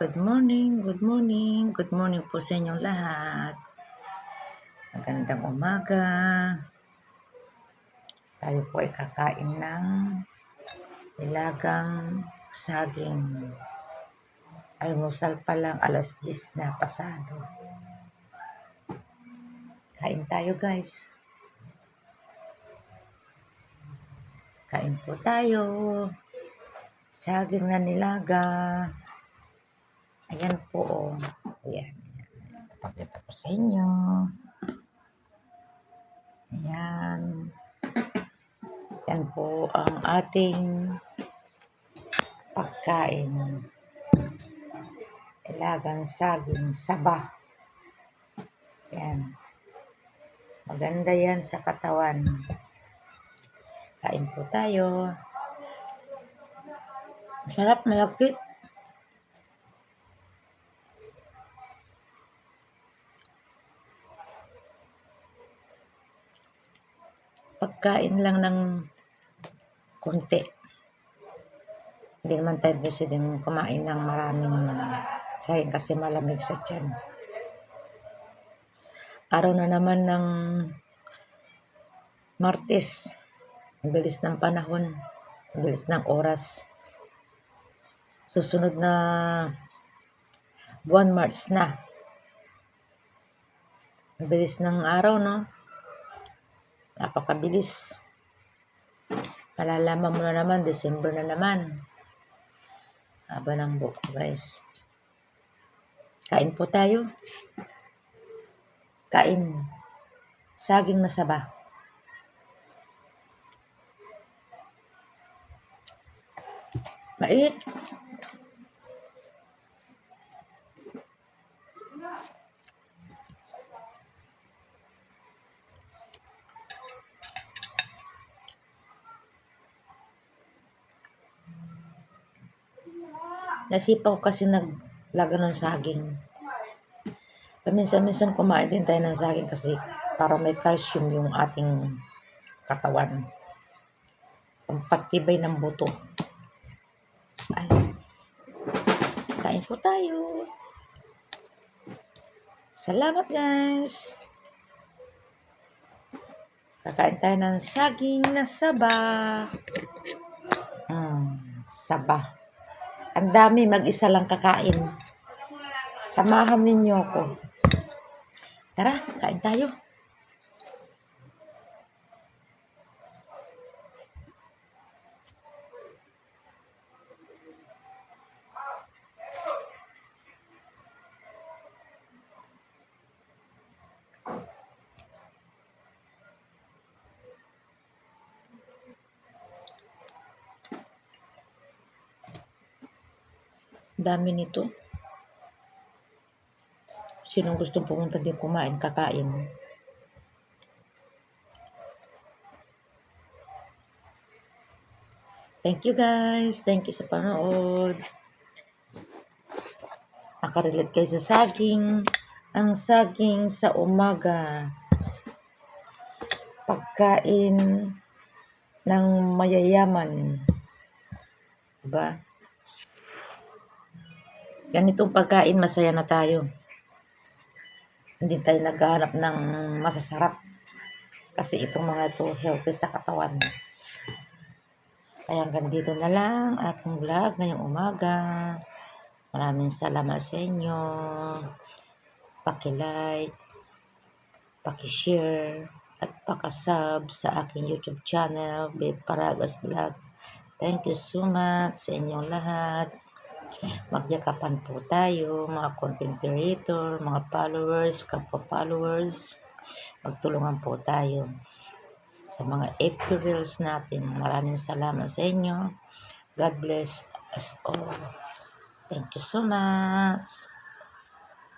Good morning, good morning, good morning po sa inyong lahat. Magandang umaga. Tayo po ay kakain ng nilagang saging. Almusal pa lang, alas 10 na pasado. Kain tayo guys. Kain po tayo. Saging na nilaga. Ayan po. oh. Ayan. Pakita ko sa inyo. Ayan. Yan po ang ating pagkain. Ilagang saging saba. Yan. Maganda yan sa katawan. Kain po tayo. Masarap, malapit. Pagkain lang ng konti. Hindi naman tayo pwedeng kumain ng maraming sayang kasi malamig sa tiyan. Araw na naman ng Martes. Ang bilis ng panahon. Ang bilis ng oras. Susunod na buwan March na. Ang bilis ng araw, no? Napakabilis. Malalaman mo na naman, December na naman. Haba ng buko, guys. Kain po tayo. Kain. Saging na saba. Mainit. Nasipa ko kasi naglaga ng saging. Paminsan-minsan kumain din tayo ng saging kasi para may calcium yung ating katawan. Pampatibay ng buto. Ay. Kain po tayo. Salamat guys. Kakain tayo ng saging na saba. Mm, saba. Ang dami, mag-isa lang kakain. Samahan ninyo ako. Tara, kain tayo. Dami nito. Sinong gustong pumunta din kumain, kakain. Thank you guys. Thank you sa panood. Nakarelate kayo sa saging. Ang saging sa umaga. Pagkain ng mayayaman. Diba? Ganitong pagkain, masaya na tayo. Hindi tayo naghahanap ng masasarap. Kasi itong mga ito, healthy sa katawan. Kaya hanggang dito na lang aking vlog ngayong umaga. Maraming salamat sa inyo. Paki-like, paki-share, at paka-sub sa aking YouTube channel, Beth Paragas Vlog. Thank you so much sa inyong lahat. Magyakapan po tayo, mga content creator, mga followers, kapwa-followers. Magtulungan po tayo sa mga Aprils natin. Maraming salamat sa inyo. God bless us all. Thank you so much.